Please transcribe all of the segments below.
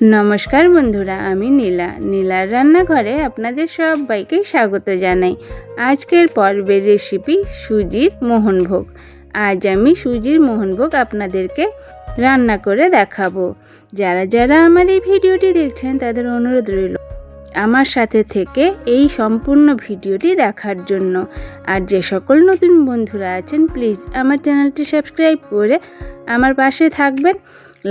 নমস্কার বন্ধুরা, আমি নীলা। নীলার রান্নাঘরে আপনাদের সবাইকে স্বাগত জানাই। আজকের পর্বের রেসিপি সুজির মোহনভোগ আজ আমি সুজির মোহনভোগ আপনাদেরকে রান্না করে দেখাবো। যারা যারা আমার এই ভিডিওটি দেখছেন, তাদের অনুরোধ রইল আমার সাথে থেকে এই সম্পূর্ণ ভিডিওটি দেখার জন্য। আর যে সকল নতুন বন্ধুরা আছেন প্লিজ আমার চ্যানেলটি সাবস্ক্রাইব করে আমার পাশে থাকবেন।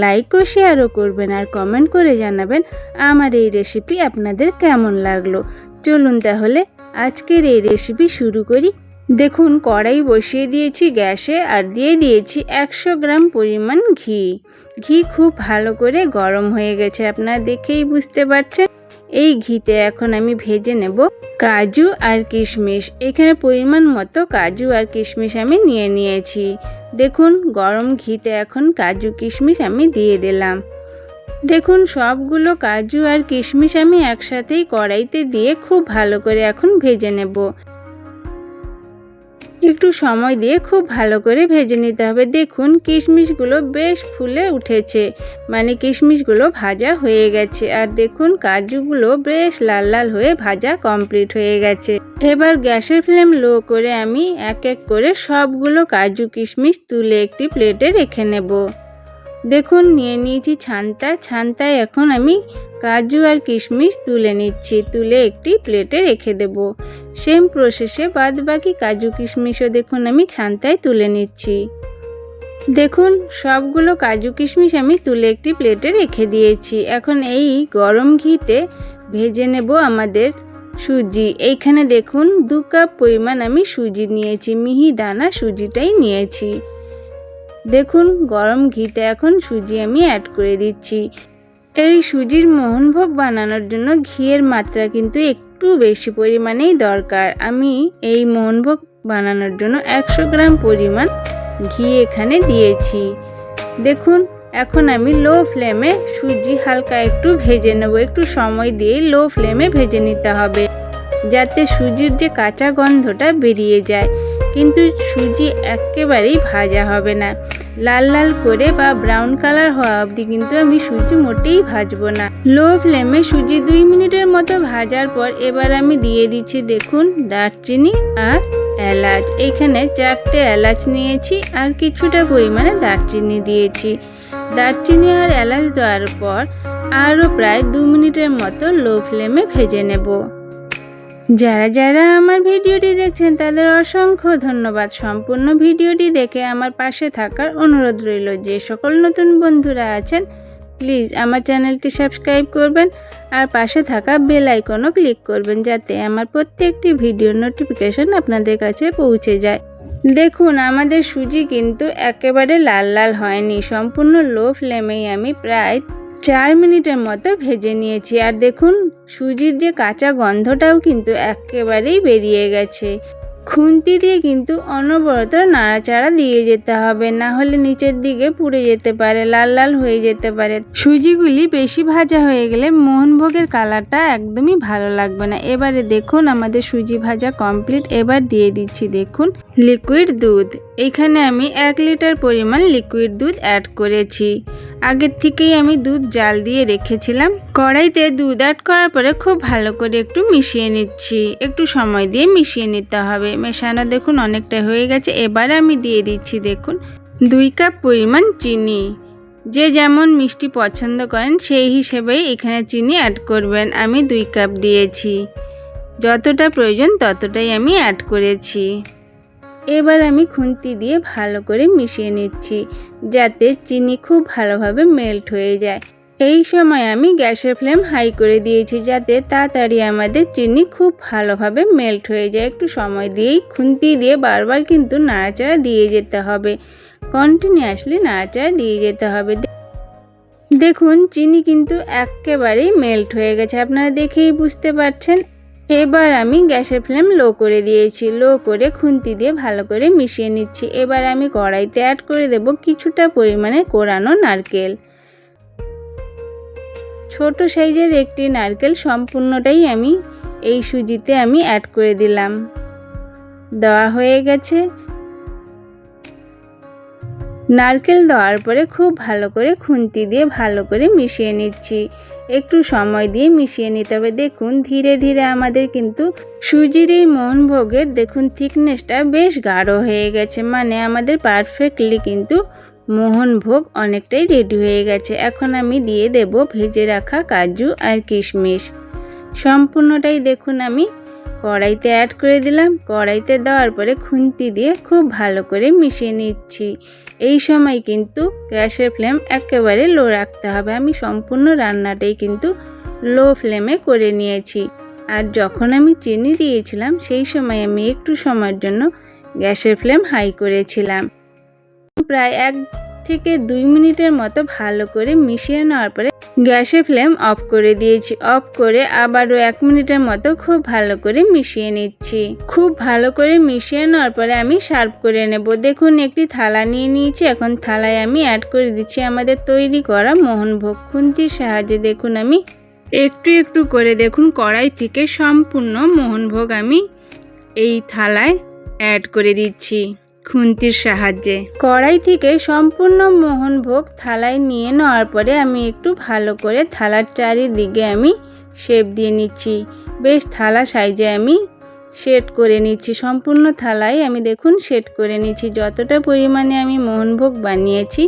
লাইক ও শেয়ারও করবেন আর কমেন্ট করে জানাবেন আমার এই রেসিপি আপনাদের কেমন লাগল। চলুন তাহলে আজকের এই রেসিপি শুরু করি। দেখুন, কড়াই বসিয়ে দিয়েছি গ্যাসে আর দিয়ে দিয়েছি একশো গ্রাম পরিমাণ ঘি। ঘি খুব ভালো করে গরম হয়ে গেছে, আপনারা দেখেই বুঝতে পারছেন। এই ঘিতে এখন আমি ভেজে নেব কাজু আর কিশমিশ। এখানে পরিমাণ মতো কাজু আর কিশমিশ আমি নিয়ে নিয়েছি। দেখুন, গরম ঘিতে এখন কাজু কিশমিশ আমি দিয়ে দিলাম। দেখুন, সবগুলো কাজু আর কিশমিশ আমি একসাথেই কড়াইতে দিয়ে খুব ভালো করে এখন ভেজে নেব। একটু সময় দিয়ে খুব ভালো করে ভেজে নিতে হবে। দেখুন, কিশমিশগুলো বেশ ফুলে উঠেছে। মানে কিশমিশগুলো ভাজা হয়ে গেছে। আর দেখুন, কাজুগুলো বেশ লাল লাল হয়ে ভাজা কমপ্লিট হয়ে গেছে। এবার গ্যাসের ফ্লেম লো করে আমি এক এক করে সবগুলো কাজু কিশমিশ তুলে একটি প্লেটে রেখে নেব। দেখুন, নিয়ে নিয়েছি ছান্তা। ছান্তায় এখন আমি কাজু আর কিশমিশ তুলে নিচ্ছি। তুলে একটি প্লেটে রেখে দেব। সেম প্রসেসে বাদ বাকি কাজু কিশমিশও দেখুন আমি ছান্তায় তুলে নিচ্ছি। দেখুন, সবগুলো কাজু কিশমিশ আমি তুলে একটি প্লেটে রেখে দিয়েছি। এখন এই গরম ঘিতে ভেজে নেব আমাদের সুজি। এইখানে দেখুন, দু কাপ পরিমাণ আমি সুজি নিয়েছি, মিহি দানা সুজিটাই নিয়েছি। দেখুন, গরম ঘিতে এখন সুজি আমি অ্যাড করে দিচ্ছি। এই সুজির মোহনভোগ বানানোর জন্য ঘিয়ের মাত্রা কিন্তু একটু বেশি পরিমাণেই দরকার। আমি এই মোহনভোগ বানানোর জন্য একশো গ্রাম পরিমাণ ঘি এখানে দিয়েছি। দেখুন, এখন আমি লো ফ্লেমে সুজি হালকা একটু ভেজে নেব। একটু সময় দিয়ে লো ফ্লেমে ভেজে নিতে হবে, যাতে সুজির যে কাঁচা গন্ধটা বেরিয়ে যায়। কিন্তু সুজি একেবারেই ভাজা হবে না। লাল লাল করে বা ব্রাউন কালার হওয়া অবধি কিন্তু আমি সুজি মোটেই ভাজবো না। লো ফ্লেমে সুজি দুই মিনিটের মতো ভাজার পর এবার আমি দিয়ে দিচ্ছি দেখুন দারচিনি আর এলাচ। এখানে চারটে এলাচ নিয়েছি আর কিছুটা পরিমাণে দারচিনি দিয়েছি। দারচিনি আর এলাচ দেওয়ার পর আরও প্রায় দু মিনিটের মতো লো ফ্লেমে ভেজে নেব। যারা যারা আমার ভিডিওটি দেখছেন, তাদের অসংখ্য ধন্যবাদ। সম্পূর্ণ ভিডিওটি দেখে আমার পাশে থাকার অনুরোধ রইল। যে সকল নতুন বন্ধুরা আছেন, প্লিজ আমার চ্যানেলটি সাবস্ক্রাইব করবেন আর পাশে থাকা বেল আইকনও ক্লিক করবেন যাতে আমার প্রত্যেকটি ভিডিওর নোটিফিকেশন আপনাদের কাছে পৌঁছে যায়। দেখুন, আমাদের সুজি কিন্তু একেবারে লাল লাল হয়নি। সম্পূর্ণ লো ফ্লেমেই আমি প্রায় চার মিনিটের মতো ভেজে নিয়েছি। আর দেখুন, সুজির যে কাঁচা গন্ধটাও কিন্তু একেবারেই বেরিয়ে গেছে। খুন্তি দিয়ে কিন্তু অনবরত নাড়াচাড়া দিয়ে যেতে হবে, না হলে নিচের দিকে পুড়ে যেতে পারে, লাল লাল হয়ে যেতে পারে। সুজিগুলি বেশি ভাজা হয়ে গেলে মোহনভোগের কালারটা একদমই ভালো লাগবে না। এবারে দেখুন, আমাদের সুজি ভাজা কমপ্লিট এবার দিয়ে দিচ্ছি, দেখুন লিকুইড দুধ। এখানে আমি এক লিটার পরিমাণ লিকুইড দুধ অ্যাড করেছি। আগের থেকেই আমি দুধ জাল দিয়ে রেখেছিলাম। কড়াইতে দুধ অ্যাড করার পরে খুব ভালো করে একটু মিশিয়ে নিচ্ছি। একটু সময় দিয়ে মিশিয়ে নিতে হবে। মেশানো দেখুন অনেকটা হয়ে গেছে। এবার আমি দিয়ে দিচ্ছি দেখুন দুই কাপ পরিমাণ চিনি। যে যেমন মিষ্টি পছন্দ করেন সেই হিসেবেই এখানে চিনি অ্যাড করবেন। আমি দুই কাপ দিয়েছি। যতটা প্রয়োজন ততটাই আমি অ্যাড করেছি। এবার আমি খুন্তি দিয়ে ভালো করে মিশিয়ে নিচ্ছি, যাতে চিনি খুব ভালোভাবে মেল্ট হয়ে যায়। এই সময় আমি গ্যাসের ফ্লেম হাই করে দিয়েছি, যাতে তাড়াতাড়ি আমাদের চিনি খুব ভালোভাবে মেল্ট হয়ে যায়। একটু সময় দিয়েই খুন্তি দিয়ে বারবার কিন্তু নাড়াচাড়া দিয়ে যেতে হবে। কন্টিনিউয়াসলি নাড়াচাড়া দিয়ে যেতে হবে। দেখুন, চিনি কিন্তু একেবারেই মেল্ট হয়ে গেছে। আপনারা দেখেই বুঝতে পারছেন। এবার আমি গ্যাসের ফ্লেম লো করে দিয়েছি। লো করে খুন্তি দিয়ে ভালো করে মিশিয়ে নিচ্ছি। এবার আমি কড়াইতে অ্যাড করে দেব কিছুটা পরিমাণে কোরানো নারকেল। ছোট সাইজের একটি নারকেল সম্পূর্ণটাই আমি এই সুজিতে আমি অ্যাড করে দিলাম। দেওয়া হয়ে গেছে। নারকেল দেওয়ার পরে খুব ভালো করে খুন্তি দিয়ে ভালো করে মিশিয়ে নিচ্ছি। একটু সময় দিয়ে মিশিয়ে নিতে হবে। দেখুন, ধীরে ধীরে আমাদের কিন্তু সুজির এই মোহনভোগের দেখুন থিকনেসটা বেশ গাঢ় হয়ে গেছে। মানে আমাদের পারফেক্টলি কিন্তু মোহনভোগ অনেকটাই রেডি হয়ে গেছে। এখন আমি দিয়ে দেব ভেজে রাখা কাজু আর কিশমিশ। সম্পূর্ণটাই দেখুন আমি কড়াইতে অ্যাড করে দিলাম। কড়াইতে দেওয়ার পরে খুন্তি দিয়ে খুব ভালো করে মিশিয়ে নিচ্ছি। এই সময় কিন্তু গ্যাসের ফ্লেম একেবারে লো রাখতে হবে। আমি সম্পূর্ণ রান্নাটাই কিন্তু লো ফ্লেমে করে নিয়েছি। আর যখন আমি চিনি দিয়েছিলাম, সেই সময় আমি একটু সময়ের জন্য গ্যাসের ফ্লেম হাই করেছিলাম। প্রায় এক থেকে দুই মিনিটের মতো ভালো করে মিশিয়ে নেওয়ার পরে গ্যাসের ফ্লেম অফ করে দিয়েছি। অফ করে আবারও এক মিনিটের মতো খুব ভালো করে মিশিয়ে নিচ্ছি। খুব ভালো করে মিশিয়ে নেওয়ার পরে আমি সার্ভ করে নেব। দেখুন, একটি থালা নিয়ে নিয়েছি। এখন থালায় আমি অ্যাড করে দিচ্ছি আমাদের তৈরি করা মোহনভোগ খুন্তির সাহায্যে। দেখুন, আমি একটু একটু করে দেখুন, কড়াই থেকে সম্পূর্ণ মোহনভোগ আমি এই থালায় অ্যাড করে দিচ্ছি। খুন্তির সাহায্যে। কড়াই থেকে সম্পূর্ণ মোহনভোগ থালায় নিয়ে নেওয়ার পরে আমি একটু ভালো করে থালার চারিদিকে আমি শেপ দিয়ে নিচ্ছি। বেশ থালা সাইজে আমি সেট করে নিচ্ছি। সম্পূর্ণ থালায় আমি দেখুন সেট করে নিচ্ছি। যতটা পরিমাণে আমি মোহনভোগ বানিয়েছি,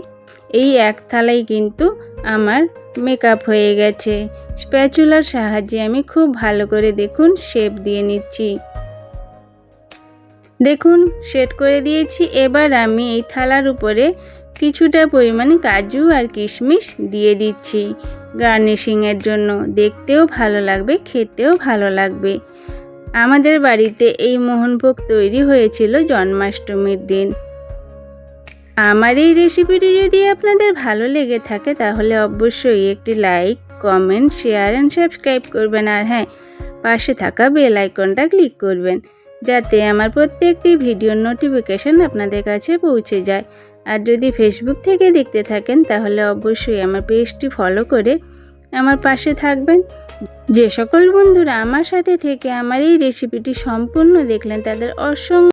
এই এক থালাই কিন্তু আমার মেকআপ হয়ে গেছে। স্প্যাচুলার সাহায্যে আমি খুব ভালো করে দেখুন শেপ দিয়ে নিচ্ছি। দেখুন সেট করে দিয়েছি। এবার আমি এই থালার উপরে কিছুটা পরিমাণে কাজু আর কিশমিশ দিয়ে দিচ্ছি। গার্নিশিংয়ের জন্য দেখতেও ভালো লাগবে, খেতেও ভালো লাগবে। আমাদের বাড়িতে এই মোহনভোগ তৈরি হয়েছিল জন্মাষ্টমীর দিন। আমার এই রেসিপিটি যদি আপনাদের ভালো লেগে থাকে, তাহলে অবশ্যই একটি like comment share and subscribe করবেন। আর হ্যাঁ পাশে থাকা বেল আইকনটা ক্লিক করবেন। যাতে আমার প্রত্যেকটি ভিডিওর নোটিফিকেশান আপনাদের কাছে পৌঁছে যায়। আর যদি ফেসবুক থেকে দেখতে থাকেন, তাহলে অবশ্যই আমার পেজটি ফলো করে আমার পাশে থাকবেন। যে সকল বন্ধুরা আমার সাথে থেকে আমার এই রেসিপিটি সম্পূর্ণ দেখলেন, তাদের অসংখ্য